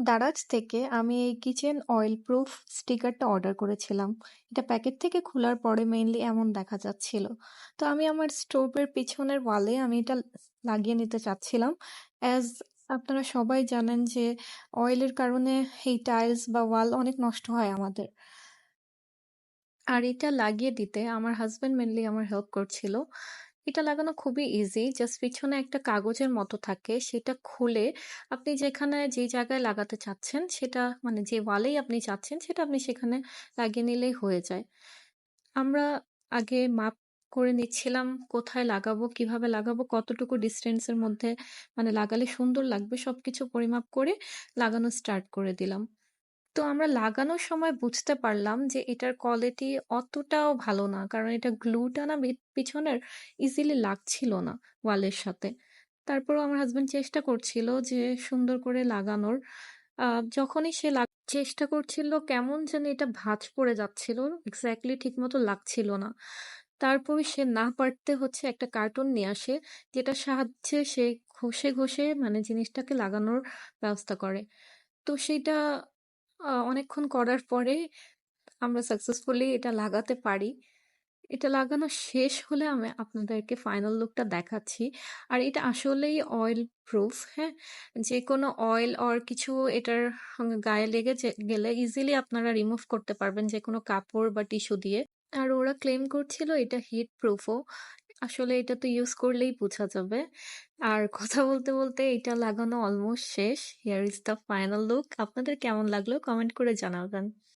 দারাজ থেকে আমি এই কিচেন অয়েল প্রুফ স্টিকারটা অর্ডার করেছিলাম। এটা প্যাকেট থেকে খোলার পরে মেইনলি এমন দেখা যাচ্ছিল। তো আমি আমার স্টোভের পিছনের ওয়ালে আমি এটা লাগিয়ে নিতে চাচ্ছিলাম। অ্যাজ আপনারা সবাই জানেন যে অয়েলের কারণে এই টাইলস বা ওয়াল অনেক নষ্ট হয় আমাদের। আর এটা লাগিয়ে দিতে আমার হাজব্যান্ড মেনলি আমার হেল্প করছিল। এটা লাগানো খুবই ইজি। জাস্ট পিছনে একটা কাগজের মতো থাকে। সেটা খুলে আপনি যেখানে যে জায়গায় লাগাতে চাচ্ছেন সেটা মানে যে ওয়ালেই আপনি চাচ্ছেন সেটা আপনি সেখানে লাগিয়ে নিলেই হয়ে যায়। আমরা আগে মাপ করে নিচ্ছিলাম কোথায় লাগাবো, কীভাবে লাগাবো, কতটুকু ডিস্টেন্সের মধ্যে মানে লাগালে সুন্দর লাগবে সবকিছু পরিমাপ করে লাগানো স্টার্ট করে দিলাম। তো আমরা লাগানোর সময় বুঝতে পারলাম যে এটার কোয়ালিটি অতটাও ভালো না। কারণ এটা গ্লুটা না পিছনের ইজিলি লাগছিল না ওয়ালের সাথে। তারপরও আমার হাসব্যান্ড চেষ্টা করছিল যে সুন্দর করে লাগানোর। যখনই সে চেষ্টা করছিল কেমন যেন এটা ভাঁজ পড়ে যাচ্ছিল। এক্সাক্টলি ঠিকমতো লাগছিল না। তারপরে সে না পারতে হচ্ছে একটা কার্টুন নিয়ে আসে, যেটার সাহায্যে সে ঘষে, ঘষে মানে জিনিসটাকে লাগানোর ব্যবস্থা করে। তো সেইটা আ অনেকক্ষণ করার পরে আমরা সাকসেসফুলি এটা লাগাতে পারি। এটা লাগানো শেষ হলে আমি আপনাদেরকে ফাইনাল লুকটা দেখাচ্ছি। আর এটা আসলেই অয়েল প্রুফ, হ্যাঁ? যেকোনো অয়েল অর কিছু এটার গায়ে লেগে গেলে ইজিলি আপনারা রিমুভ করতে পারবেন যে কোনো কাপড় বা টিস্যু দিয়ে। আর ওরা ক্লেম করছিল এটা হিট প্রুফও। আসলে এটা তো ইউজ করলেই বোঝা যাবে। আর কথা বলতে, বলতে এটা লাগানো অলমোস্ট শেষ। Here is the final look. আপনাদের কেমন লাগল কমেন্ট করে জানাবেন।